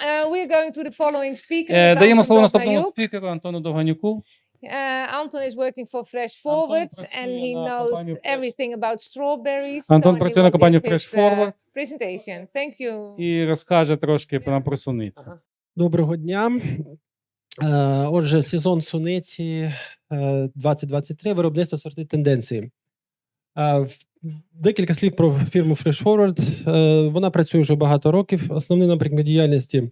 Uh, we're going to the following speaker. Е. Даємо слово наступному спікеру Антону Довганюку. Uh, Anton is working for Fresh Forward and працює he на knows компанію Fresh. everything about strawberries. Антон so he працює на will компанію give Fresh his, uh, Forward. presentation. Thank you. і розкаже трошки про про суниці. Доброго дня. Е, Отже, сезон суниці е, 2023, виробництво сорти тенденції. Е, в- Декілька слів про фірму Fresh Forward. Е, Вона працює вже багато років. Основний напрямок діяльності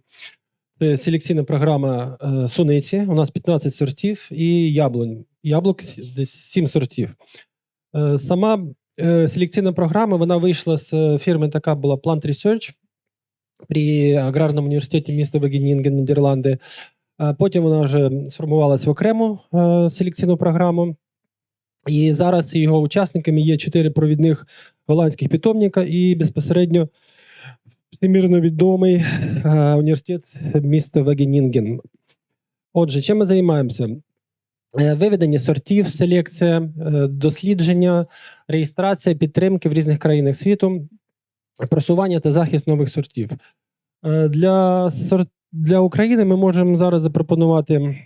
це селекційна програма е, суниці. У нас 15 сортів і яблунь. Яблук десь 7 сортів. Е, Сама селекційна програма вона вийшла з фірми, така була Plant Research при аграрному університеті міста Вагенінген, Нідерланди. Потім вона вже сформувалася в окрему селекційну програму. І зараз його учасниками є чотири провідних голландських питомника і безпосередньо всемірно відомий е, університет міста Вагенінген. Отже, чим ми займаємося? Е, Виведення сортів, селекція, е, дослідження, реєстрація, підтримки в різних країнах світу, просування та захист нових сортів. Для, сор... для України ми можемо зараз запропонувати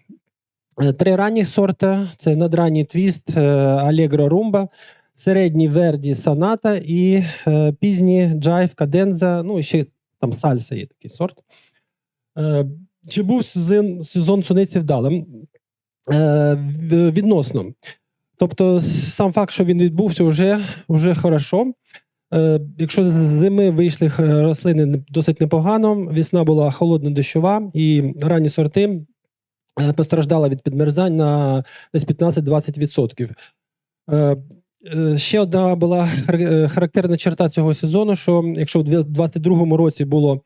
три ранніх сорти: це надранній твіст, е, Allegro Rumba, середній Верді Саната і е, пізній Джайв Каденза. Ну, і ще там сальса є такий сорт. Е, Чи був сезон, сезон суниці вдалим? Е, Відносно. Тобто, сам факт, що він відбувся, вже, вже хорошо. Е, Якщо з зими вийшли рослини досить непогано, весна була холодно дощова, і ранні сорти е, постраждали від підмерзань на десь 15-20%. Е, е, Ще одна була характерна черта цього сезону, що якщо в 2022 році було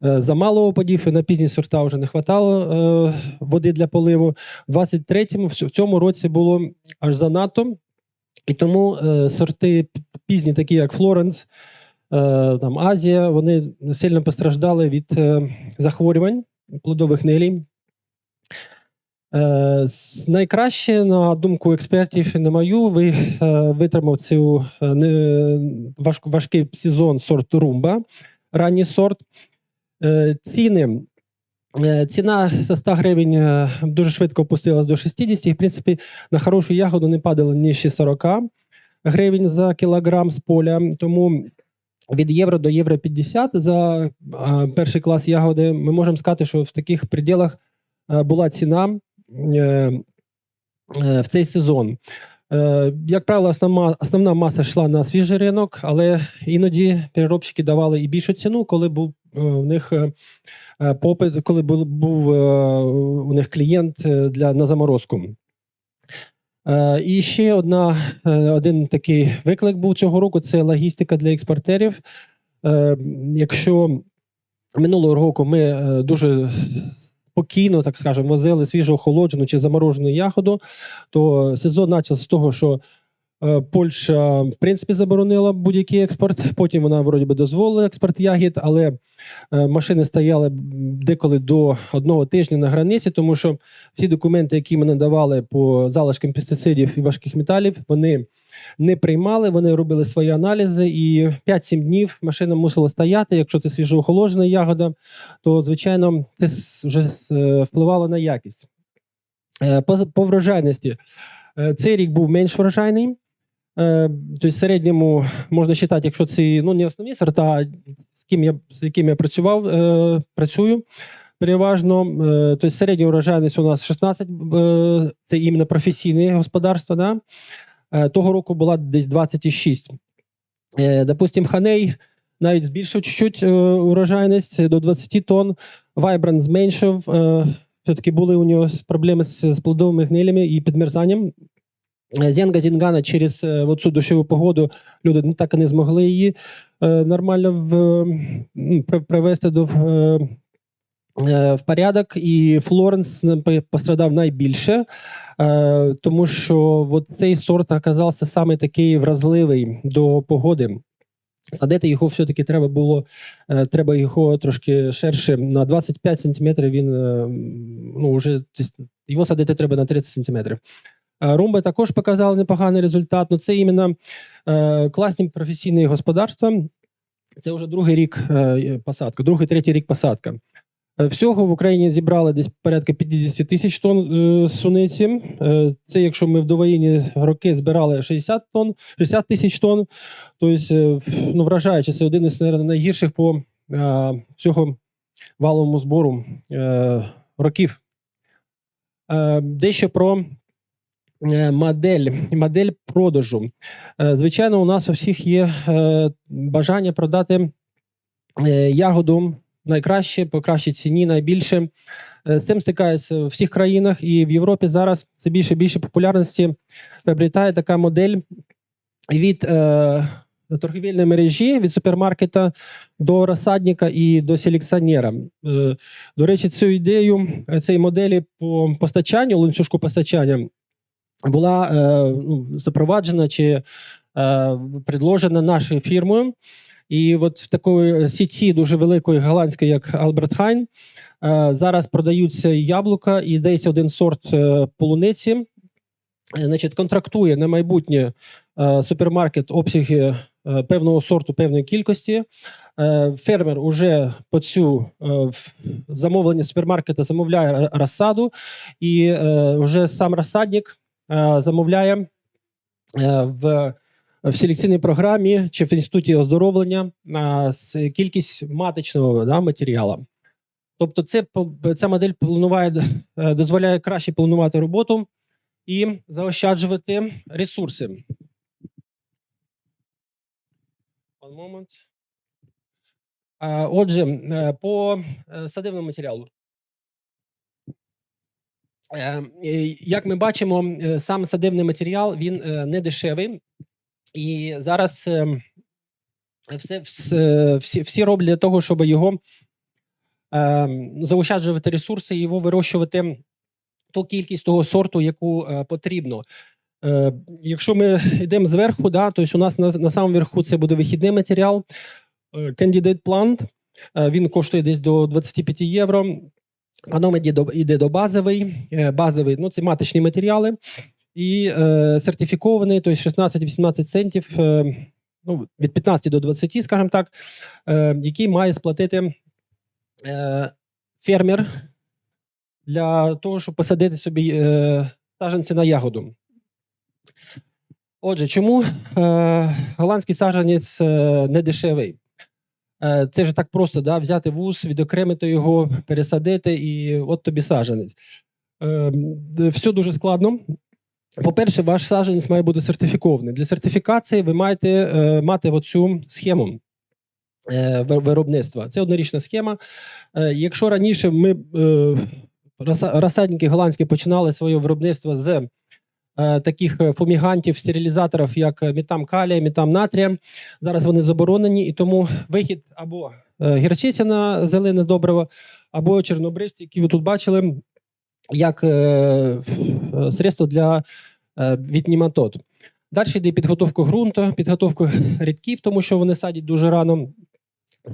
замало опадів, і на пізні сорта вже не вистачало води для поливу, в 23-му, в цьому році було аж занадто. І тому сорти пізні, такі як Флоренс, там Азія, вони сильно постраждали від захворювань плодових нелій. Е, найкраще, на думку експертів, і на мою, ви, е, витримав цю е, важкий сезон сорт Румба, ранній сорт. Ціни. Ціна за 100 гривень дуже швидко опустилась до 60, і, в принципі, на хорошу ягоду не падало нижче 40 гривень за кілограм з поля. Тому від євро до євро 50 за перший клас ягоди ми можемо сказати, що в таких пределах була ціна в цей сезон. Е, Як правило, основна, основна маса йшла на свіжий ринок, але іноді переробщики давали і більшу ціну, коли був е, у них е, е, попит, коли був, був е, у них клієнт е, для на заморозку. Е, І ще одна, е, один такий виклик був цього року: це логістика для експортерів. Е, Якщо минулого року ми е, дуже спокійно, так скажемо, возили свіжу охолоджену чи заморожену ягоду, то сезон почався з того, що Польща в принципі заборонила будь-який експорт. Потім вона вроді би дозволила експорт ягід, але е, машини стояли деколи до одного тижня на границі, тому що всі документи, які ми надавали по залишкам пестицидів і важких металів, вони не приймали, вони робили свої аналізи, і 5-7 днів машина мусила стояти. Якщо це свіжоохолоджена ягода, то звичайно це вже е, впливало на якість. Е, По, по врожайності е, цей рік був менш врожайний. Е, Тобто, середньому можна вважати, якщо це ну, не основні сорта, а з ким я з яким я працював, е, працюю переважно. Е, тобто середня врожайність у нас 16, е, це іменно професійне господарство. Да? Того року була десь 26. Е, допустим, Ханей навіть збільшив чуть-чуть урожайність до 20 тонн. Вайбран зменшив. Все-таки були у нього проблеми з плодовими гнилями і підмерзанням. Зенга Зінгана через е, цю дощову погоду люди ну, так і не змогли її е, нормально в, привести до е, е, в порядок. І Флоренс пострадав найбільше, е, тому що от цей сорт оказався саме такий вразливий до погоди. Садити його все-таки треба було, е, треба його трошки ширше на 25 сантиметрів. Він ну, вже його садити треба на 30 сантиметрів. Е, Румби також показали непоганий результат. Ну, це іменно е, класні професійні господарства. Це вже другий рік е, посадка, другий, третій рік посадка. Всього в Україні зібрали десь порядка 50 тисяч тонн суниці. Це якщо ми в довоєнні роки збирали 60 тонн, 60 тисяч тонн. Тобто, ну, вражаючи, це один із наверно, найгірших по всього валовому збору років. Дещо про модель, модель продажу. Е, Звичайно, у нас у всіх є е, бажання продати е, ягоду найкраще, по кращій ціні, найбільше. Е, З цим стикаються в всіх країнах, і в Європі зараз це більше і більше популярності приобретає така модель від е, торгівельної мережі, від супермаркета до розсадника і до селекціонера. Е, до речі, цю ідею е, цієї моделі по постачанню, ланцюжку постачання, була е, ну, запроваджена чи е, предложена нашою фірмою. І от в такої сіті дуже великої голландської, як Heijn, е, зараз продаються яблука, і десь один сорт е, полуниці. Значить, контрактує на майбутнє супермаркет обсяги певного сорту, певної кількості. Фермер уже по цю замовлення супермаркета замовляє розсаду, і вже сам розсадник замовляє е, в, в селекційній програмі чи в інституті оздоровлення е, кількість маточного да, матеріалу. Тобто, це ця модель планує, е, дозволяє краще планувати роботу і заощаджувати ресурси. One moment. Е, Отже, е, по е, садивному матеріалу. Е, Як ми бачимо, е, сам садивний матеріал він е, не дешевий. І зараз все, всі, всі роблять для того, щоб його заощаджувати ресурси і його вирощувати ту кількість того сорту, яку потрібно. Якщо ми йдемо зверху, да, то у нас на, на самому верху це буде вихідний матеріал. Candidate. Е, він коштує десь до 25 євро. Потім йде до, базовий. Е, базовий ну, це маточні матеріали. І е, сертифікований, тобто 16-18 центів, е, ну, від 15 до 20, скажімо так, е, який має сплатити е, фермер для того, щоб посадити собі е, саджанці на ягоду. Отже, чому е, голландський саджанець е, не дешевий? Е, це ж так просто да, взяти вуз, відокремити його, пересадити, і от тобі саджанець. Е, все дуже складно. По-перше, ваш саджанець має бути сертифікований. Для сертифікації ви маєте е, мати оцю схему виробництва. Це однорічна схема. Якщо раніше ми розсадники голландські починали своє виробництво з таких е, фумігантів, стерилізаторів, як е, метам калія, метам натрія, зараз вони заборонені, і тому вихід або е, гірчиця зелене добриво, або чорнобривці, які ви тут бачили, як е, е, средство для е, від німатод. Далі йде підготовка ґрунту, підготовка рядків, тому що вони садять дуже рано.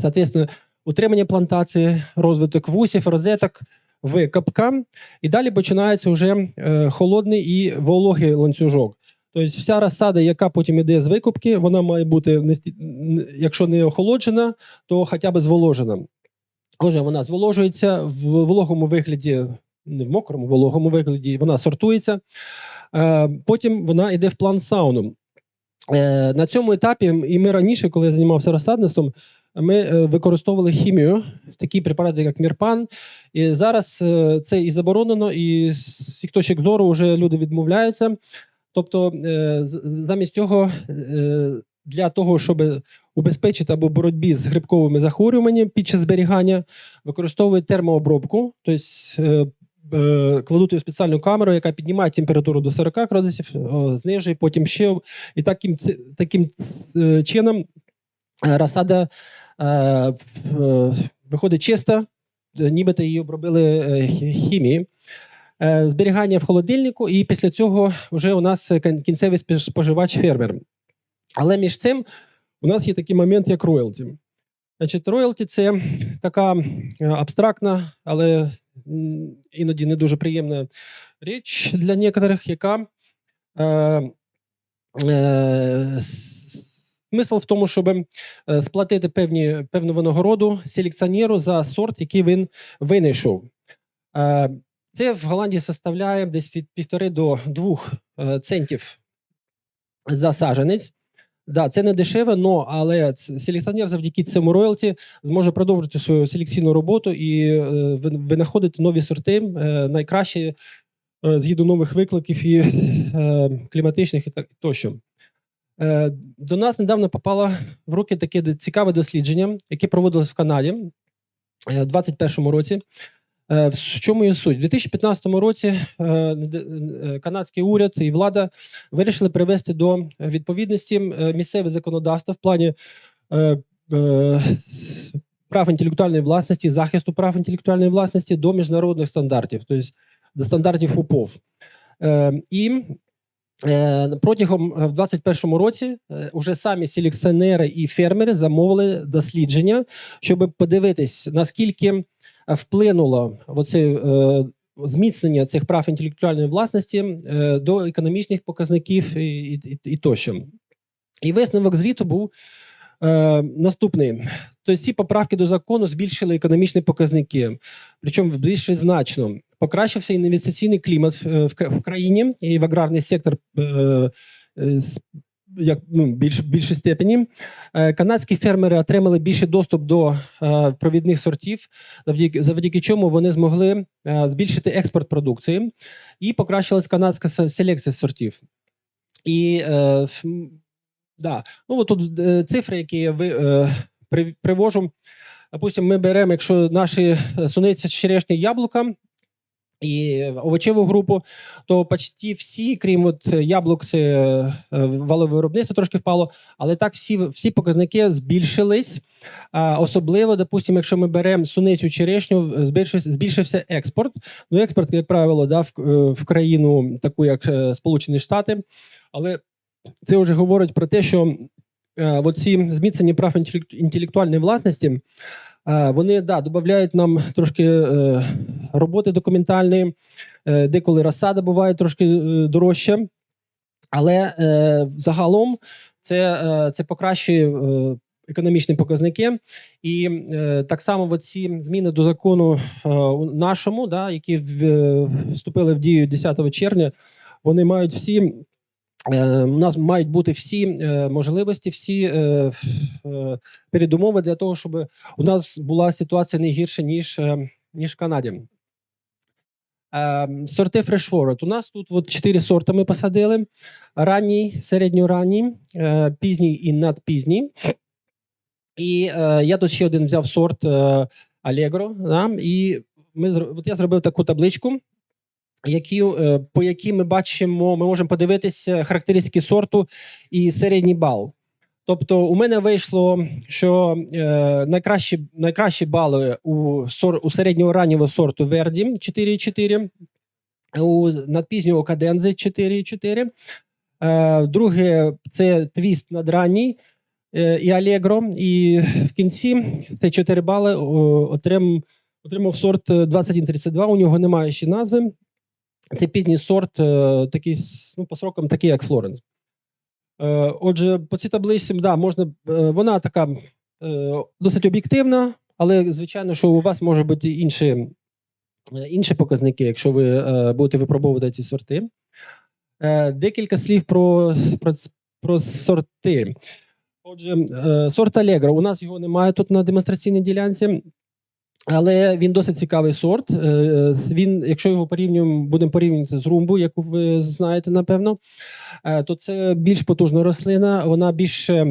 Соответственно, утримання плантації, розвиток вусів, розеток, викопка. І далі починається вже е, холодний і вологий ланцюжок. Тобто вся розсада, яка потім йде з викупки, вона має бути, якщо не охолоджена, то хоча б зволожена. Отже, вона зволожується в вологому вигляді, не в мокрому, в вологому вигляді, вона сортується. Е, Потім вона йде в план сауну. Е, На цьому етапі, і ми раніше, коли я займався розсадництвом, ми е, використовували хімію, такі препарати, як Мірпан. І зараз е, це і заборонено, і з всіх точок зору вже люди відмовляються. Тобто, е, замість цього, для того, щоб убезпечити або боротьбі з грибковими захворюваннями під час зберігання, використовують термообробку, тобто кладуть її в спеціальну камеру, яка піднімає температуру до 40 градусів, знижує, потім ще. І таким, таким чином розсада виходить чиста, е, нібито її обробили е, хімією. Е, Зберігання в холодильнику, і після цього вже у нас е, кінцевий споживач фермер. Але між цим у нас є такий момент, як роялті. Значить, роялті це така е, абстрактна, але іноді не дуже приємна річ для некоторих, яка е, е, Смисл в тому, щоб е, сплатити певні, певну винагороду селекціонеру за сорт, який він винайшов. Е, Це в Голландії составляє десь від півтори до двох е, центів за саджанець. Да, це не дешево, но, але селекціонер завдяки цьому роялті зможе продовжити свою селекційну роботу і е, винаходити нові сорти, е, найкращі е, згідно нових викликів і е, кліматичних і так тощо. Е, до нас недавно попало в руки таке цікаве дослідження, яке проводилось в Канаді е, в 2021 році. Е, В чому є суть? У 2015 році канадський уряд і влада вирішили привести до відповідності місцеве законодавство в плані прав інтелектуальної власності, захисту прав інтелектуальної власності до міжнародних стандартів, тобто до стандартів УПОВ. І протягом е, в 2021 році е, уже самі селекціонери і фермери замовили дослідження, щоб подивитись, наскільки е, вплинуло оце е, зміцнення цих прав інтелектуальної власності е, до економічних показників і, і, і тощо. І висновок звіту був е, наступний: тобто ці поправки до закону збільшили економічні показники, причому збільшили значно. Покращився інвестиційний клімат е, в країні і в аграрний сектор. е, е, як ну, більш більшій степені канадські фермери отримали більший доступ до провідних сортів, завдяки, завдяки чому вони змогли збільшити експорт продукції і покращилась канадська селекція сортів. І е, да, ну тут цифри, які я ви, е, привожу. Допустимо, ми беремо, якщо наші суниці, черешні яблука і овочеву групу, то почти всі, крім от яблук, це е, валове виробництво трошки впало, але так всі, всі показники збільшились. Особливо, допустимо, якщо ми беремо суницю черешню, збільшився, збільшився експорт. Ну, експорт, як правило, да, в, е, в країну, таку як е, Сполучені Штати. Але це вже говорить про те, що оці зміцнені прав інтелектуальної власності. Е, Вони да, додають нам трошки е, роботи документальної, е, деколи розсада буває трошки е, дорожча, але загалом це, це покращує економічні показники. І так само ці зміни до закону нашому, да, які вступили в дію 10 червня, вони мають всі. Е, У нас мають бути всі е, можливості, всі е, передумови для того, щоб у нас була ситуація не гірша, ніж, ніж в Канаді. Сорти Forward. У нас тут от чотири сорти ми посадили: ранній, середньоранній, пізній і надпізній. І я тут ще один взяв сорт Allegro. І ми, от я зробив таку табличку, які, е, по якій ми бачимо, ми можемо подивитися характеристики сорту і середній бал. Тобто, у мене вийшло, що е, найкращі, найкращі бали у, сор, у середнього раннього сорту Верді 4,4, у надпізнього кадензи 4,4. Е, друге це твіст надранній е, і Allegro. І в кінці це 4 бали о, отрим, отримав сорт е, 2132. У нього немає ще назви. Це пізній сорт, е, такий ну, по срокам, такий, як Флоренс. Е, Отже, по цій табличці, да, можна, е, вона така досить об'єктивна, але звичайно, що у вас може бути інші, інші показники, якщо ви будете випробовувати ці сорти. Декілька слів про, про, про сорти. Отже, сорт Allegro. У нас його немає тут на демонстраційній ділянці. Але він досить цікавий сорт. Е, Він, якщо його порівнюємо, будемо порівнювати з румбу, яку ви знаєте, напевно, е, то це більш потужна рослина, вона більше.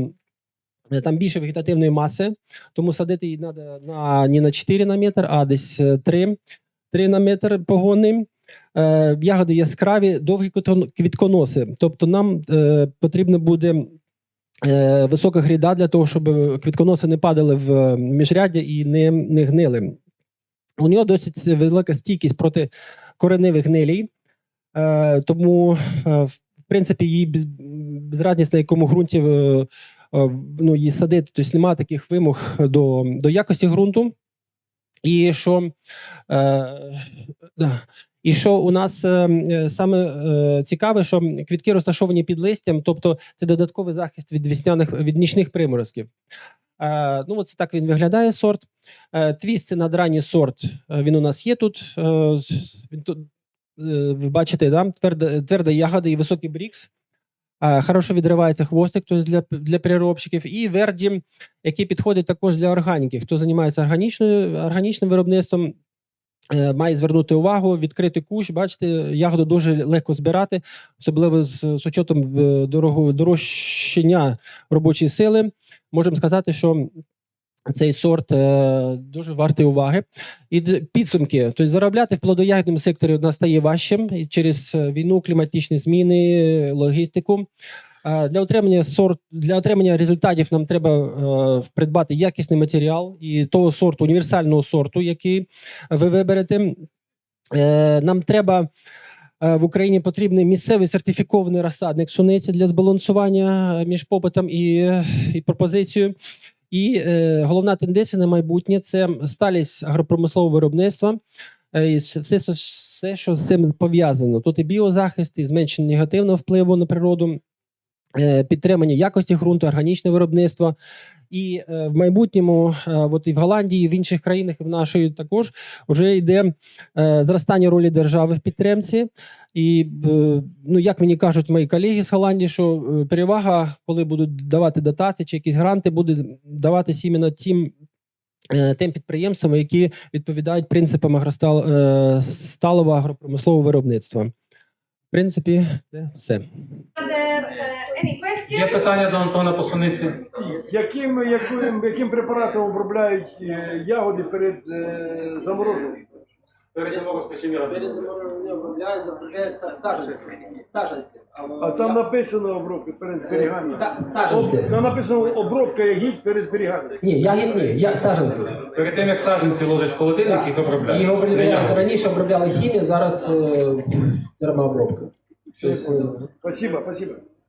е, Там більше вегетативної маси, тому садити її треба на, не на 4 на метр, а десь е, 3, 3 на метр погонний. Е, ягоди яскраві, довгі квітконоси. Тобто нам е, потрібно буде е, висока гріда для того, щоб квітконоси не падали в міжряддя і не, не гнили. У нього досить велика стійкість проти кореневих гнилій, е, тому, е, в принципі, її без, безрадність на якому ґрунті е, е, ну, її садити, тобто немає таких вимог до, до якості ґрунту. І що, е, і що у нас е, е, саме цікаве, що квітки розташовані під листям, тобто це додатковий захист від вісняних від нічних приморозків. Ну, це так він виглядає сорт. Твіст це надранній сорт. Він у нас є тут. Він тут ви бачите, да? тверда, тверда ягода і високий брікс. Хорошо відривається хвостик, тобто для, для переробщиків. І верді, який підходить також для органіки. Хто займається органічною, органічним виробництвом, е, має звернути увагу, відкрити кущ. Бачите, ягоду дуже легко збирати, особливо з, з учетом е, дорого, дорожчання робочої сили. Можемо сказати, що цей сорт е, дуже вартий уваги. І підсумки. Тобто заробляти в плодоягідному секторі стає важчим через е, війну, кліматичні зміни, логістику. Е, Для отримання сорт для отримання результатів нам треба придбати якісний матеріал і того сорту, універсального сорту, який ви виберете. Нам треба в Україні потрібний місцевий сертифікований розсадник суниці для збалансування між попитом і, і пропозицією. І е, головна тенденція на майбутнє це сталість агропромислового виробництва. е, І все, все, що з цим пов'язано. Тут і біозахист, і зменшення негативного впливу на природу, підтримання якості ґрунту, органічне виробництво. І е, в майбутньому, е, от і в Голландії, і в інших країнах, і в нашої також вже йде е, зростання ролі держави в підтримці. І е, ну, як мені кажуть мої колеги з Голландії, що е, перевага, коли будуть давати дотації чи якісь гранти, буде даватися іменно тим. е, Тим підприємствам, які відповідають принципам агростал, е, сталого агропромислового виробництва. В принципі, це все. Uh, any? Є питання до Антона по суниці? Яким, яким, яким препаратом обробляють е, ягоди перед е, замороженням? Перед замовленням обробляють, обробляють саджанці. Саджанці. А там написано обробка перед зберіганням. Саджанці. Об- Там написано обробка ягід перед зберіганням. Ні, ягід ні, я саджанці. Перед тим як саджанці ложать в холодильник, їх обробляють. Їх обробляють. Раніше обробляли хімію, зараз е, термообробка. Спасибо, спасибо.